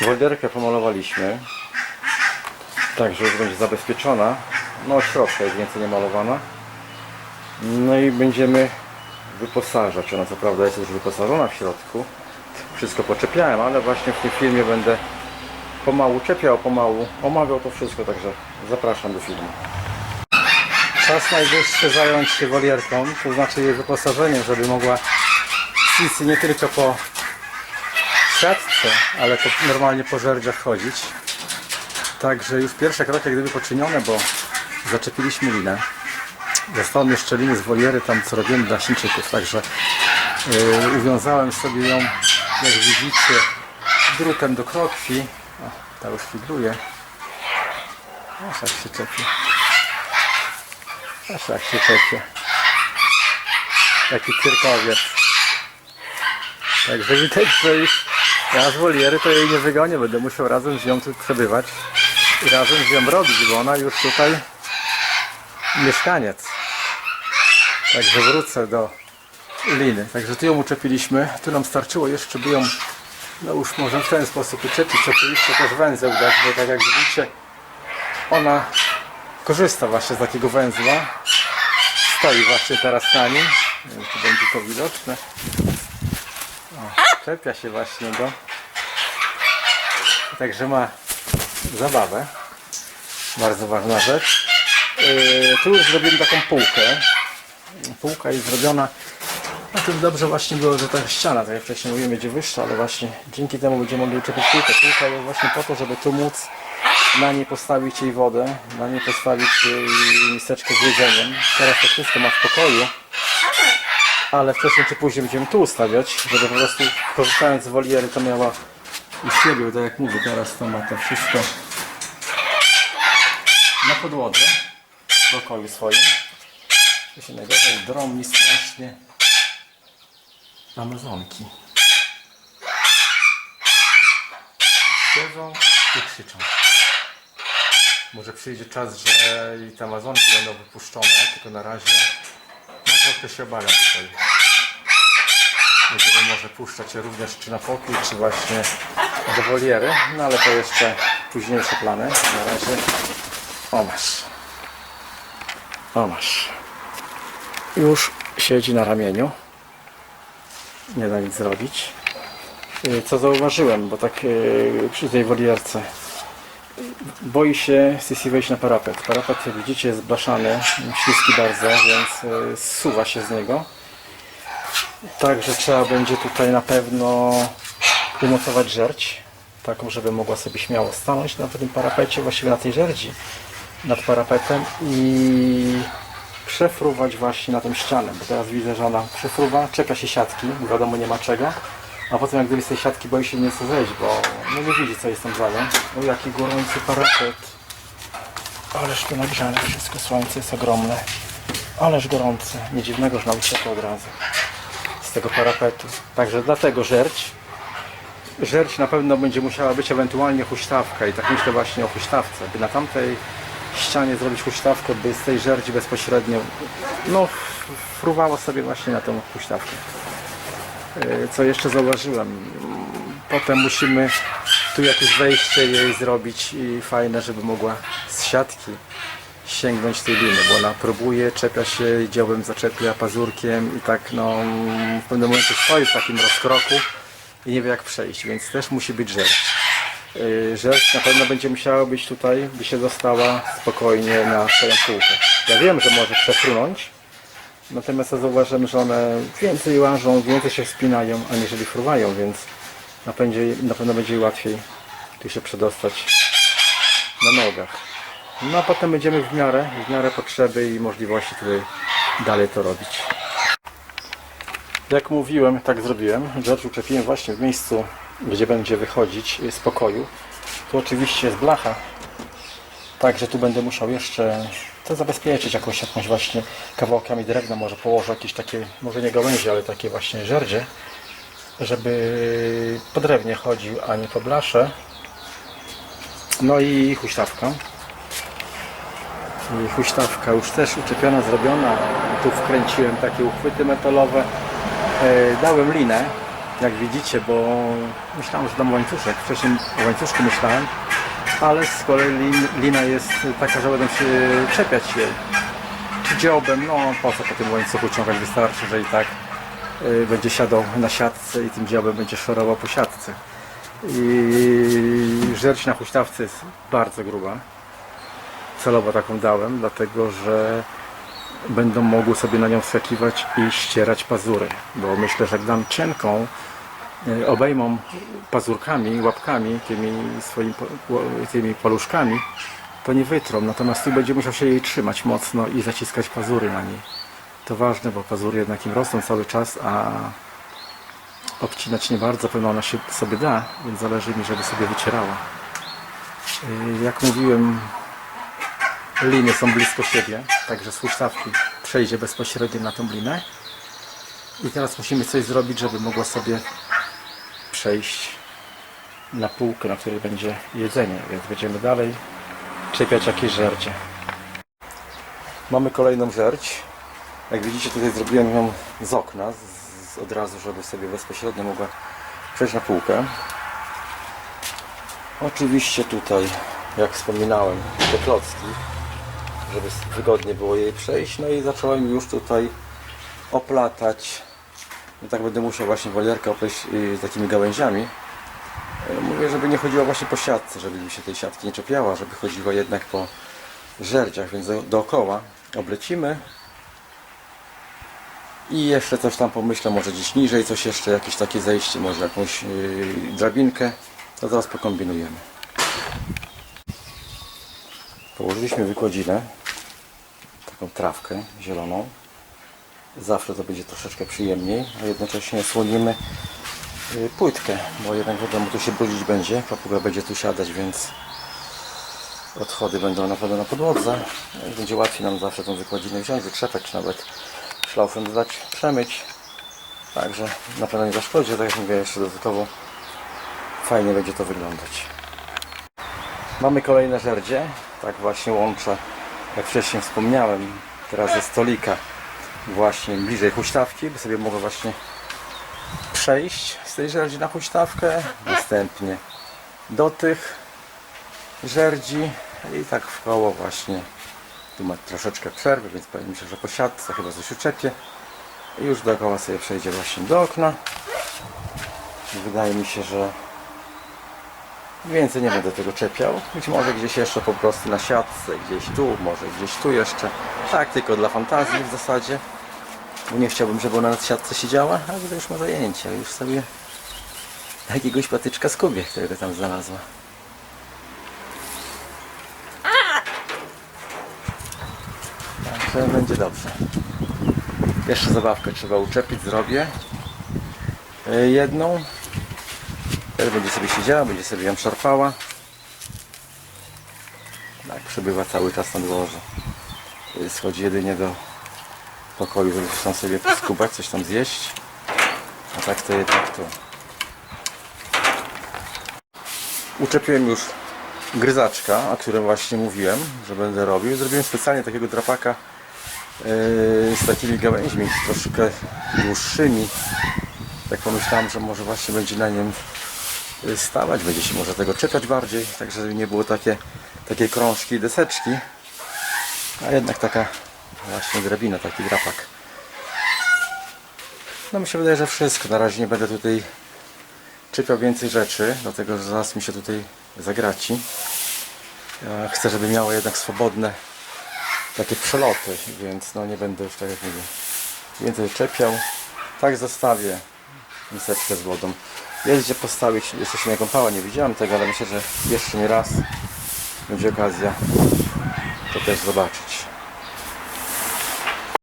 Wolderkę pomalowaliśmy. Także już będzie zabezpieczona. No od środka jest więcej nie malowana. No i będziemy wyposażać. Ona co prawda jest już wyposażona w środku. Wszystko poczepiałem, ale właśnie w tym filmie będę pomału czepiał, pomału omawiał to wszystko, także zapraszam do filmu. Czas najwyższy zająć się wolierką, to znaczy jej wyposażeniem, żeby mogła Sisi nie tylko po siatce, ale po, normalnie po żerdziach chodzić. Także już pierwsze kroki gdyby poczynione, bo zaczepiliśmy linę. Zostały jeszcze liny z woliery tam co robimy dla Chińczyków, także yy, uwiązałem sobie ją, jak widzicie, drutem do krokwi. O, ta już figluje. Aż jak się czepi. Aż jak się czepie. Taki cyrkowiec. Także widać, że już ja z woliery to jej nie wygonię, będę musiał razem z nią tu przebywać i razem z nią robić, bo ona już tutaj mieszkaniec. Także wrócę do liny. Także tu ją uczepiliśmy, tu nam starczyło jeszcze, by ją no już może w ten sposób uczepić. Oczywiście też węzeł dać, bo tak jak widzicie ona korzysta właśnie z takiego węzła. Stoi właśnie teraz na nim. Nie wiem, czy będzie to widoczne. Czepia się właśnie go. Także ma zabawę. Bardzo ważna rzecz. Yy, tu już zrobiłem taką półkę. Półka jest zrobiona. Na tym dobrze właśnie było, że ta ściana, tak jak wcześniej mówiłem, będzie wyższa, ale właśnie dzięki temu będziemy mogli uczepić półkę. Półka jest właśnie po to, żeby tu móc na niej postawić jej wodę, na niej postawić jej miseczkę z jedzeniem. Teraz to wszystko ma w pokoju, ale wcześniej czy później będziemy tu ustawiać, żeby po prostu korzystając z woliery to miała u siebie, tak jak mówię, teraz to ma to wszystko na podłodze w pokoju swoim. To się najgorzej drąbi strasznie Amazonki. Siedzą i krzyczą. Może przyjdzie czas, że i te Amazonki będą wypuszczone, tylko na razie trochę się obawiam tutaj. Będziemy może puszczać je również czy na pokój, czy właśnie do woliery, no ale to jeszcze późniejsze plany. Na razie o masz. O masz. Już siedzi na ramieniu. Nie da nic zrobić. Y, Co zauważyłem, bo tak y, przy tej wolierce boi się Sisi wejść na parapet. Parapet, jak widzicie, jest blaszany, śliski bardzo, więc y, zsuwa się z niego. Także trzeba będzie tutaj na pewno umocować żerć, taką, żeby mogła sobie śmiało stanąć na tym parapecie, właściwie na tej żerdzi nad parapetem i przefruwać właśnie na tą ścianę, bo teraz widzę, że ona przefruwa, czeka się siatki, wiadomo nie ma czego, a potem jak gdyby z tej siatki boi się nieco zejść, bo no nie widzi co jest tam nią. O jaki gorący parapet. Ależ tu nagrzane wszystko, słońce jest ogromne. Ależ gorące, nie dziwnego, że nam uciekło od razu z tego parapetu. Także dlatego żerć. Żerć na pewno będzie musiała być ewentualnie huśtawka i tak myślę właśnie o huśtawce, by na tamtej ścianie zrobić huśtawkę, by z tej żerdzi bezpośrednio no fruwało sobie właśnie na tą huśtawkę. Yy, Co jeszcze zauważyłem? Potem musimy tu jakieś wejście jej zrobić i fajne, żeby mogła z siatki sięgnąć tej liny, bo ona próbuje, czepia się, dziołem zaczepia pazurkiem i tak no w pewnym momencie stoi w takim rozkroku i nie wie jak przejść, więc też musi być żerć. Yy, Żerć na pewno będzie musiała być tutaj, by się dostała spokojnie na swoją półkę. Ja wiem, że może przefrunąć, natomiast ja zauważyłem, że one więcej łażą, więcej się wspinają, aniżeli fruwają, więc na, będzie, na pewno będzie łatwiej tu się przedostać na nogach. No a potem będziemy w miarę, w miarę potrzeby i możliwości tutaj dalej to robić. Jak mówiłem, tak zrobiłem. Rzecz uczepiłem właśnie w miejscu, gdzie będzie wychodzić z pokoju. Tu oczywiście jest blacha, także tu będę musiał jeszcze to zabezpieczyć jakąś, jakąś właśnie kawałkami drewna, może położę jakieś takie, może nie gałęzie, ale takie właśnie żerdzie, żeby po drewnie chodził, a nie po blasze. No i huśtawka. I huśtawka już też uczepiona, zrobiona. Tu wkręciłem takie uchwyty metalowe. E, Dałem linę jak widzicie, bo myślałem, że dam łańcuszek. Wcześniej o łańcuszku myślałem, ale z kolei lin, lina jest taka, że będę się czepiać. Czy dziobem, no po co po tym łańcuchu ciągać, wystarczy, że i tak y, będzie siadał na siatce i tym dziobem będzie szorował po siatce. I żerć na huśtawce jest bardzo gruba. Celowo taką dałem, dlatego że będą mogły sobie na nią wskakiwać i ścierać pazury. Bo myślę, że jak dam cienką, obejmą pazurkami, łapkami, tymi swoimi tymi paluszkami, to nie wytrą. Natomiast tu będzie musiał się jej trzymać mocno i zaciskać pazury na niej. To ważne, bo pazury jednak im rosną cały czas, a obcinać nie bardzo, pewno ona się sobie da, więc zależy mi, żeby sobie wycierała. Y, Jak mówiłem, liny są blisko siebie, także z huśtawki przejdzie bezpośrednio na tą linę. I teraz musimy coś zrobić, żeby mogła sobie przejść na półkę, na której będzie jedzenie, więc będziemy dalej czepiać jakieś żerdzie. Mamy kolejną żerdź. Jak widzicie tutaj zrobiłem ją z okna, z, z, od razu, żeby sobie bezpośrednio mogła przejść na półkę. Oczywiście tutaj, jak wspominałem, te klocki, żeby wygodnie było jej przejść. No i zacząłem już tutaj oplatać. No tak będę musiał właśnie wolierkę opleść y, takimi gałęziami. E, Mówię, żeby nie chodziła właśnie po siatce, żeby mi się tej siatki nie czepiała, żeby chodziła jednak po żerdziach, więc do, dookoła oblecimy. I jeszcze coś tam pomyślę, może gdzieś niżej, coś jeszcze, jakieś takie zejście, może jakąś yy, drabinkę. To zaraz pokombinujemy. Położyliśmy wykładzinę, taką trawkę zieloną. Zawsze to będzie troszeczkę przyjemniej, a jednocześnie słonimy y, płytkę, bo jednak wiadomo, tu się brudzić będzie, papuga będzie tu siadać, więc odchody będą na pewno na podłodze. No Będzie łatwiej nam zawsze tą wykładzinę wziąć, wytrzepać, czy nawet szlaufem dodać, przemyć. Także na pewno nie zaszkodzi, tak jak mówię, jeszcze dodatkowo fajnie będzie to wyglądać. Mamy kolejne żerdzie, tak właśnie łączę, jak wcześniej wspomniałem, teraz ze stolika właśnie bliżej huśtawki, by sobie mogła właśnie przejść z tej żerdzi na huśtawkę, następnie do tych żerdzi i tak w koło właśnie. Tu ma troszeczkę przerwy, więc powiem się, że po siatce chyba coś uczepie i już dookoła sobie przejdzie właśnie do okna. Wydaje mi się, że więcej nie będę tego czepiał. Być może gdzieś jeszcze po prostu na siatce, gdzieś tu, może gdzieś tu jeszcze. Tak, tylko dla fantazji w zasadzie. Bo nie chciałbym, żeby ona na siatce siedziała, ale to już ma zajęcie. Już sobie jakiegoś patyczka skubie, którego tam znalazła. Także będzie dobrze. Jeszcze zabawkę trzeba uczepić, zrobię. E, Jedną. Teraz będzie sobie siedziała, będzie sobie ją szarpała. Tak, przebywa cały czas na dworze. Schodzi jedynie do pokoju, żeby tam sobie skubać, coś tam zjeść. A tak to jednak tu. Uczepiłem już gryzaczka, o którym właśnie mówiłem, że będę robił. Zrobiłem specjalnie takiego drapaka yy, z takimi gałęźmi troszkę dłuższymi. Tak pomyślałem, że może właśnie będzie na nim yy, stawać, będzie się może tego czepiać bardziej, tak żeby nie było takie, takie krążki i deseczki. A jednak taka właśnie drabina, taki drapak. No mi się wydaje, że wszystko. Na razie nie będę tutaj czepiał więcej rzeczy, dlatego że zaraz mi się tutaj zagraci. Chcę, żeby miało jednak swobodne takie przeloty, więc no nie będę już tak jak mówię więcej czepiał. Tak zostawię miseczkę z wodą. Jest gdzie postawić, jeszcze się nie kąpała, nie widziałem tego, ale myślę, że jeszcze nie raz będzie okazja to też zobaczyć.